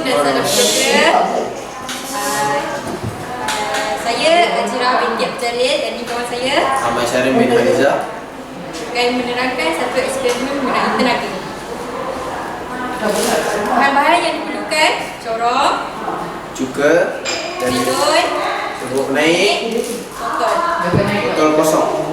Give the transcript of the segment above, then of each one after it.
dan salam sejahtera. Saya Ajira binti Abdul Jalil dan ini kawan saya Ahmad Syarif bin Haliza akan menerangkan satu eksperimen mengenai tenaga. Bahan-bahan yang diperlukan corong, Cuka Dan bidon, Sebut naik botol. Botol kosong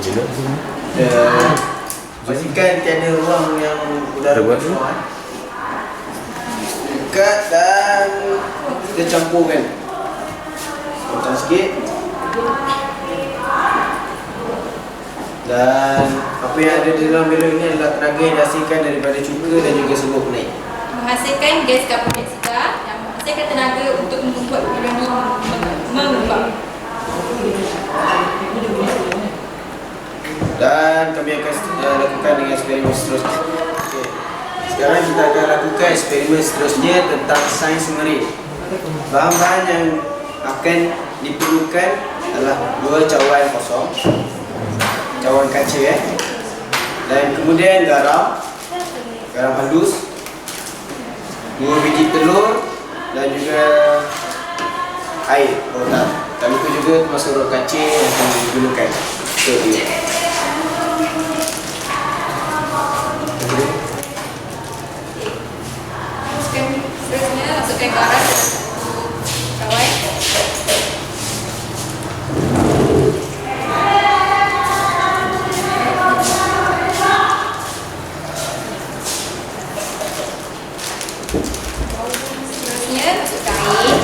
ambil dia. Dan Pastikan tiada ruang yang udara Ada buat? kosong eh. Dekat dan Kita campurkan. Potong sikit. Dan Apa yang ada di dalam belon ini adalah tenaga yang dihasilkan daripada cuka dan juga serbuk naik menghasilkan gas karbon dioksida yang menghasilkan tenaga untuk membuat bidon ini mengembang. Dan kami akan uh, lakukan dengan eksperimen seterusnya. Okay. Sekarang kita akan lakukan eksperimen seterusnya tentang sains mengerik Bahan-bahan yang akan diperlukan adalah dua cawan kosong Cawan kaca eh. Dan kemudian garam Garam halus Dua biji telur Dan juga air. Rotan Dan itu juga termasuk rot kaca yang akan digunakan. Untuk dia Masukkan seterusnya masukkan garam dalam satu cawan. Seterusnya masukkan air.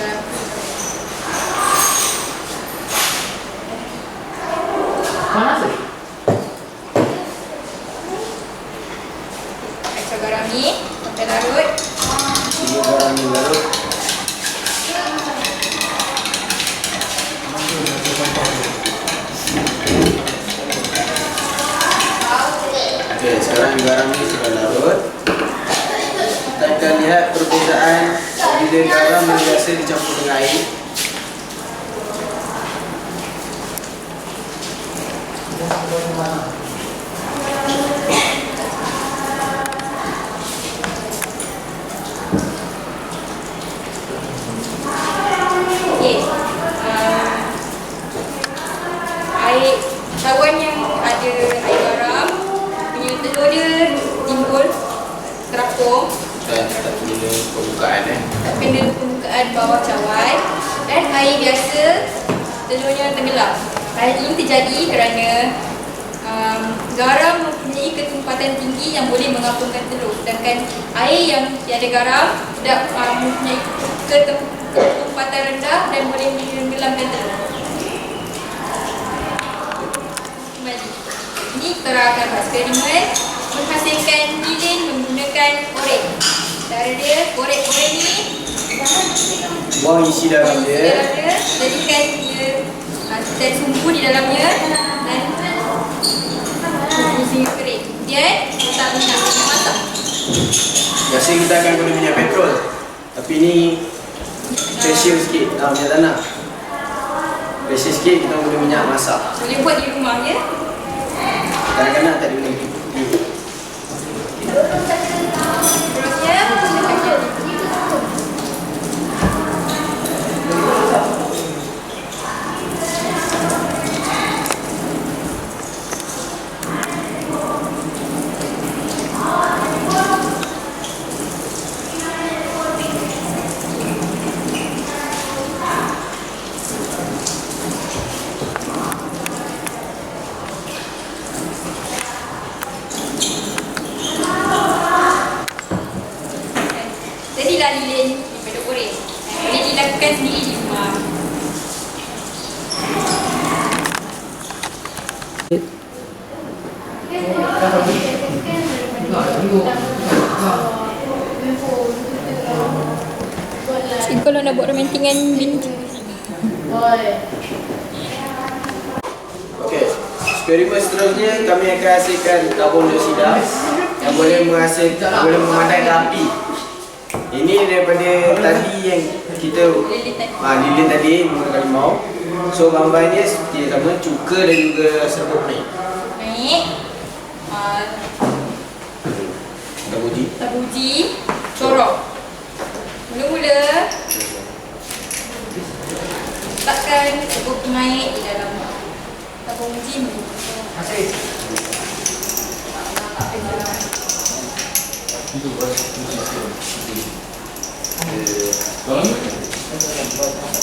Dalam kacau garam ni sampai larut. Ini garam yang larut Okey, sekarang garam ni sudah larut Kita akan lihat perbezaan Bila garam yang biasa dicampur dengan air Okey. Uh, air cawan yang ada air garam punya telur dia timbul terapung Dan tak kena pembukaan eh tak kena permukaan bawah cawan dan air biasa telurnya tenggelam. Hal ini terjadi kerana um, garam mempunyai ketumpatan tinggi yang boleh mengapungkan telur sedangkan air yang tiada garam tidak um, mempunyai ketum- ketumpatan rendah dan boleh menenggelamkan telur. Kembali. Ini kita akan buat eksperimen menghasilkan lilin menggunakan korek. Cara dia korek-korek ni Buang isi dalam di dia jadikan dan sumbu di dalamnya. Dan fungsi kering. Kemudian letak minyak masak. Biasa kita akan guna minyak petrol. Tapi ni Special sikit. Dalam minyak tanah. Special sikit kita guna minyak masak. Boleh buat di rumah ya. Kadang-kadang tak ada guna ni saya sendiri di rumah. Cikgu kalau nak buat romantik dengan bini cikgu Okey, eksperimen seterusnya kami akan hasilkan tabung dioksida Yang boleh menghasilkan, boleh memadai api Ini daripada tadi yang kita Lilin tadi. ah lilin tadi menggunakan limau. So bahan-bahannya seperti yang sama cuka dan juga serbuk ni. Naik. Uh, Tabuji. tabuji. Corok. Mula-mula. Letakkan serbuk naik di dalam tabuji ni. Seterusnya 감사합니다.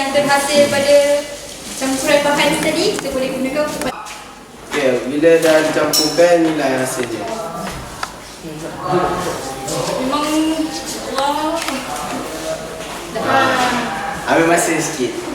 Yang terhasil pada campuran bahan tadi kita boleh gunakan untuk Okey, bila dah dicampurkan inilah yang hasilnya. memang wow. Dah. Ambil masa sikit.